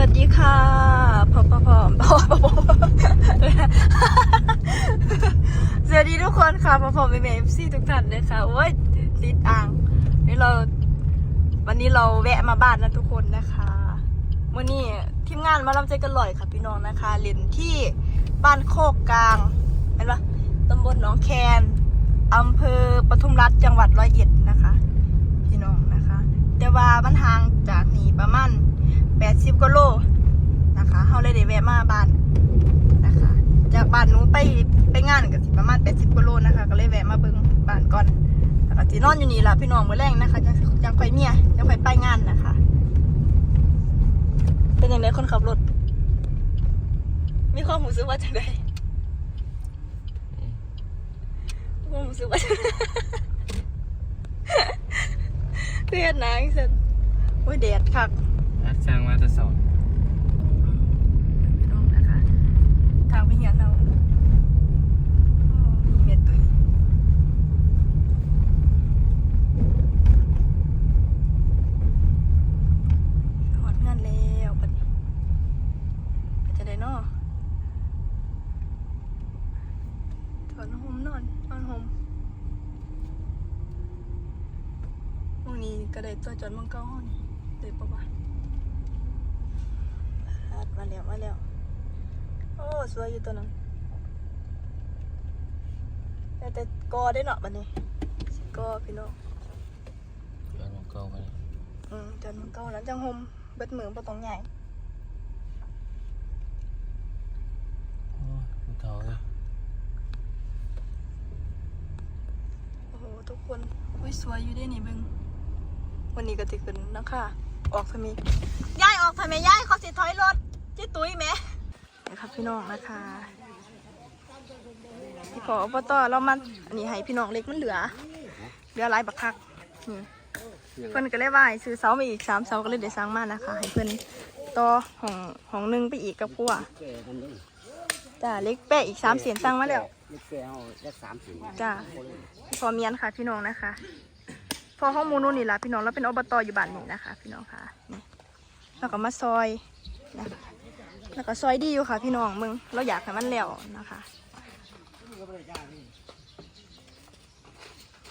วัสดีค่ะพอพอพอพอพอพอสวัสดีทุกคนค่ะพอพอเมเอฟซีทุกท่านเลยค่ะโอ้ยติดอ่างนี่เรา วันนี้เราแวะมาบ้านนะทุกคนนะคะวันนี้ทีมงานมาลำใจกันลอยค่ะพี่น้องนะคะเรียนที่บ้านโคกกลางเห็นปะตำบลหนองแคนอำเภอปทุมรัฐจังหวัดร้อยเอ็ดนะคะ พี่น้องนะคะ แต่ว่ามันห่างจากนี่ประมาณ 80กิโลนะคะเฮาเลยได้แวะมาบ้านนะคะ จากบ้านหนูไปไปงานก็สิประมาณ80กิโลนะคะ ก็เลยแวะมาเบิ่งบ้านก่อนแล้วก็สินอนอยู่นี่ละพี่น้องมื้อแรงนะคะจังจังค่อยเมียจังค่อยไปงานนะคะ เป็นยังไงคนขับรถ มีความรู้สึกว่าจังไดมีความรู้สึกว่าจังไดเรียดนะอีสันโอ้ยแดดคัก ร้างมาจะสอนน้องนะคะ ทางไปเหียนเราโอ้มีเม็ดตุยหอดงานแล้วปัดนี้ไปจะได้นอถอนหมนอนนอนหมพวกนี้ก็ได้ตัวจอนมังเก้าห้องนี่เลยปะวะอัด มาแล้วมาแล้ว โอ้ สวยอยู่ตัวนั้นแต่แต่กอได้เนาะบัดนี้สิกอพี่น้องย้อนมาเก่าไปเลยอืมจนมันเก่าแล้วจังหมเบิดมือบ่ต้องใหญ่โอ้ยผู้เฒ่าเลยโอ้โหทุกคน อุ้ยสวยอยู่เด้นี่เบิ่งวันนี้ก็สิขึ้นนะคะออกทำไมยายออกทำไมยายเขาสิถอยรถ จิตุ้ยแหมนะครับพี่น้องนะคะพี่พออบตเรามันอันนี้ให้พี่น้องเล็กมันเหลือ เหลือหลายบักคักนี่เพิ่อนก็เลยว่าให้ซื้อเสามาอีกสามเสาก็เลยได้สร้างมานะคะให้เพิ่อนต่อห้องห้องหนึ่งไปอีกกับพัวจ้าเล็กแปะอีกสามเสียนสร้างมาแล้วเล็กแซวเล็กสามสี่จ้าพอเมียนค่ะ พี่น้องนะคะ พอห้องมูนู่นนี่ละพี่น้องเราเป็นอบตอยู่บ้านนี้นะคะ พี่น้องค่ะนี่แล้วก็มาซอยนะคะ แล้วก็ซอยดีอยู่ค่ะ พี่น้องมึง เราอยากให้มันแล้วนะคะ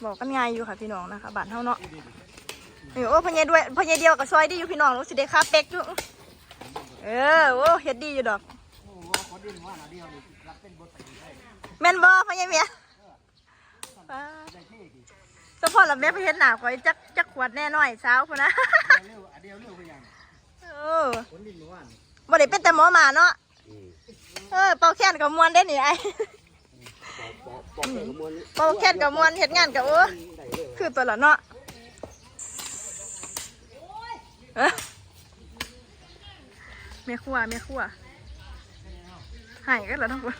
บอกกันง่ายอยู่ค่ะพี่น้องนะคะบ้านเฮาเนาะนี่โอ้พญาด้วยพญเดียวกับซอยดีอยู่พี่น้องรู้สิได้ค่าเป็กอยู่เออโอ้เฮ็ดดีอยู่ดอกแม่นบ่พญเมียป้าสปอร์ตละแม่ไปเฮ็ดหนาข่อยจักจักขวดแน่น้อยสาวพุ่นนะเร็วอันเดียวเร็วไปยังเออคนดินเมื่อวาน บ่ได้เป็นแต่หมอหมาเนาะเออเป่าแค้นกับมวนได้นี่ไอ้บอกบอกเกิดขโมยเป่าแค้นกับมวนเฮ็ดงานกับโอ้ได้เร็วคือตัวละเนาะเอ้อแม่ครัวแม่ครัวหายกันแล้วทั้งคน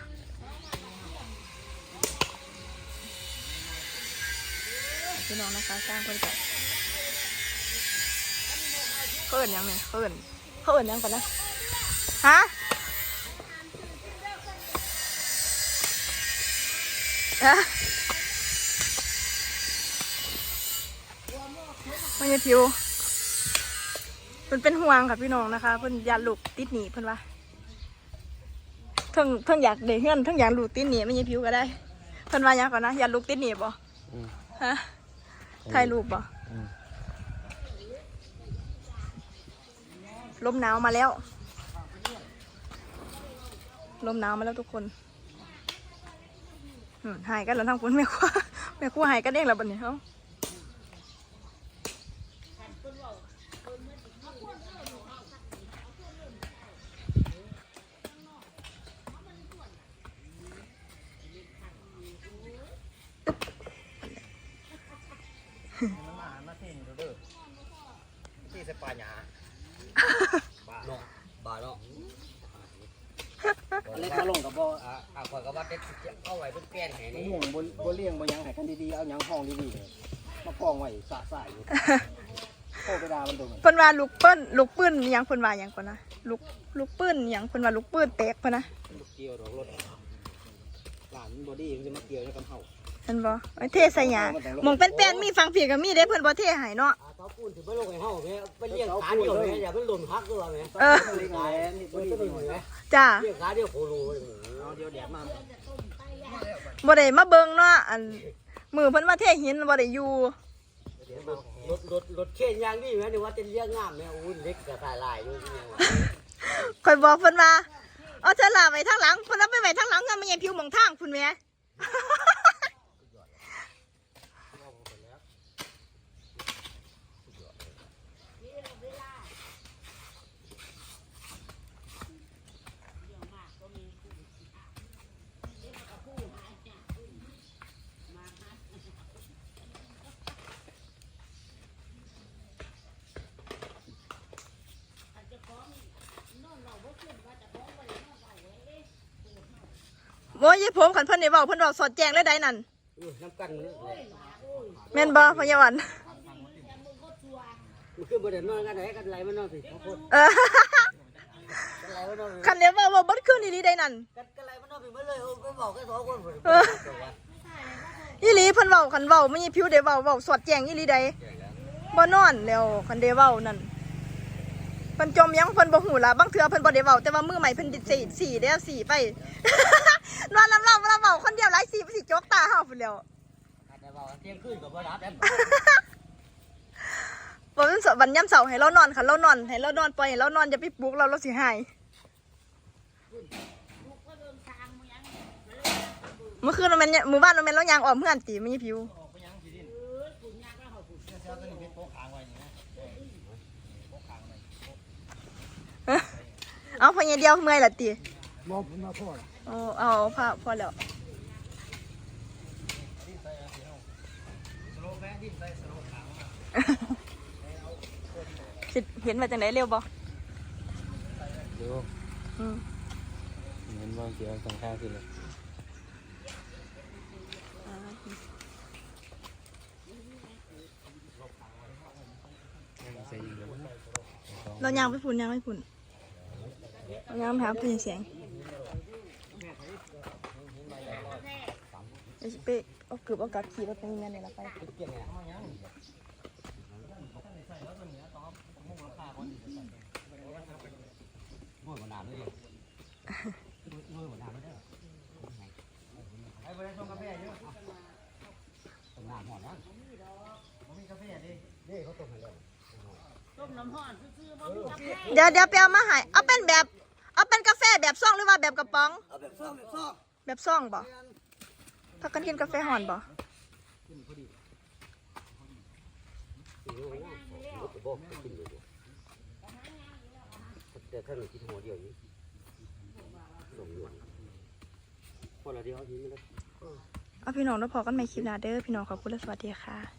พี่น้องนะคะสร้างคนก่อนเขาเอินหยังเนี่ยเขาเอินเขาเอินหยังก่อนนะ ฮะฮะมันจะผิวเพิ่นเป็นห่วงค่ะพี่น้องนะคะ เพิ่นอยากลูกติดหนีเพิ่นว่าเพิ่งเพิ่งอยากเด็กเงินเพิ่งอยากลูกติดหนีไม่ใช่ผิวก็ได้ เพิ่นว่าหยังก่อนนะอยากลูกติดหนีบ่ฮะถ่ายรูปบ่ลมหนาวมาแล้ว ลมหนาวมาแล้วทุกคนหายกันแล้วทั้งคนแม่ครัวแม่ครัวหายกันเองแล้วบัดนี้เอ้ามันมาหันมาที่นี่เด้อที่สปายาบาเนาะบาเนาะ อันนี้เขาลงกับบ่อ่าอ่าข่อยกับว่าเป็ดเอาไว้เป็นแป้นให้นี่ห่วงบนบนเลี้ยงบนยังให้กันดีๆ เอาหยังห้องดีๆเลยมากองไว้สะสายอยู่โคไปดามันตรงนั้นเพิ่นว่าลูกเปิ้นลูกปื้นอิหยังเพิ่นว่าหยังก่อนนะลูกลูกปื้นอิหยังเพิ่นว่าลูกปื้นแตกเพิ่นนะลูกเกี่ยวดอกรถหลานบอดี้มันจะมาเกี่ยวในกำเฮาฮห็นบ่ไอ้เทใส่หยาหมองเป็นแป้นๆมีฟังผีกับมีเด้เพิ่นบ่เทให้เนาะอาเต้า ปูนถึงไม่ลงไอ้ห้องแม่ไปเลี้ยงขาเดียวแม่อย่าไปหล่นพักด้วยแม่เออเล็กแหลนี่มับ่นดีก็ดีไม่เหมือนแม่จ้าเลี้ยงขาเดียวโคโลเลยเอาเดี๋ยวแดดมาบ่ได้มาเบิ่งเนาะอันมือเพิ่นมาเทหินบ่ได้อยู่รถรถรถเข็นยางนี่แม่นี่ว่าจะเลี้ยงงามแม่อู้เล็กกระสายลายด้วยเนี่ยข่อยบอกเพิ่นว่าเอาเธอลาไว้ทางหลังเพิ่นเอาไปไว้ทางหลังกันมันยังผิวหมองทางพุ่นแหม่ โอ้ยยายผมขันเพิ่นได้เว้าเพิ่นเว้าสอดแจงเลยได้นั่นน้ำกันนี่แม่นบ่พะยาวันมันขึ้นประเด็นนอนกันไหนกันไรมันนอนสิเขาพูดเออกันไรมันนอนคันเดียวเว้าเว้าบ่ขึ้นอีหลีได้นั่นกันกันไรมันนอนไปเมื่อเลยก็บอกแค่สองคนอีหลีเพิ่นเว้าคันเว้าไม่มีผิวได้เว้าเว้าสอดแจงอีหลีได้บ่นอนแล้วคันได้เว้านั่นเพิ่นจมยังเพิ่นบ่ฮู้ล่ะบางเทื่อเพิ่นบ่ได้เว้าแต่ว่ามือใหม่เพิ่นสิสีได้สีไป นอนลำลำลำเว้าคนเดียวหลายสีไปสิจกตาเฮาพุ่นแล้วแต่บอกเที่ยงคืนกับบ่รับแล้วบ่เป็นสวันย่ำเสาร์ให้เรานอนค่ะเรานอนให้เรานอนปล่อยให้เรานอนอย่าไปปลุกเราเราสิหายเมื่อคืนเราแม่นมื้อบ้านเราแม่นเรายางออมเพื่อนตีมีผิวเอาพอเดียวเมื่อยละตีมองผมมาพ่อเอาเอาพอพอแล้วสิเห็นมาจากไหนเร็วบ่เดี๋ยวอืมเห็นว่าเกี่ยวกับข้างขึ้นเลยใส่อีกแล้วเรายางไปฝุ่นยางไปฝุ่นเรายางไปหาเพื่อนเสียง เดี๋ยวสิไปเอาเกือบเอากัดขี่รถไปนี่แม่เนี่ยละไปมือมันนานเลยมือมันนานไม่ได้ไอ้บริษัทกาแฟเยอะต้มน้ำหอมนะมันมีกาแฟดินี่เขาต้มให้แล้วเดี๋ยวเดี๋ยวไปเอามาใหายเอาเป็นแบบ เอาเป็นกาแฟแบบซ่องหรือว่าแบบกระป๋อง เอาแบบซ่อมแบบซ่อมแบบซ่องบ่ พักกันกินกาแฟหอนบ่แต่ถ้าหนูกินหัวเดียวนี้สมหนวนคนละเดียวนี้ไม่ได้เอาพี่น้องแล้วพอกันใหม่คลิปหน้าเด้อพี่น้องขอบคุณและสวัสดีค่ะ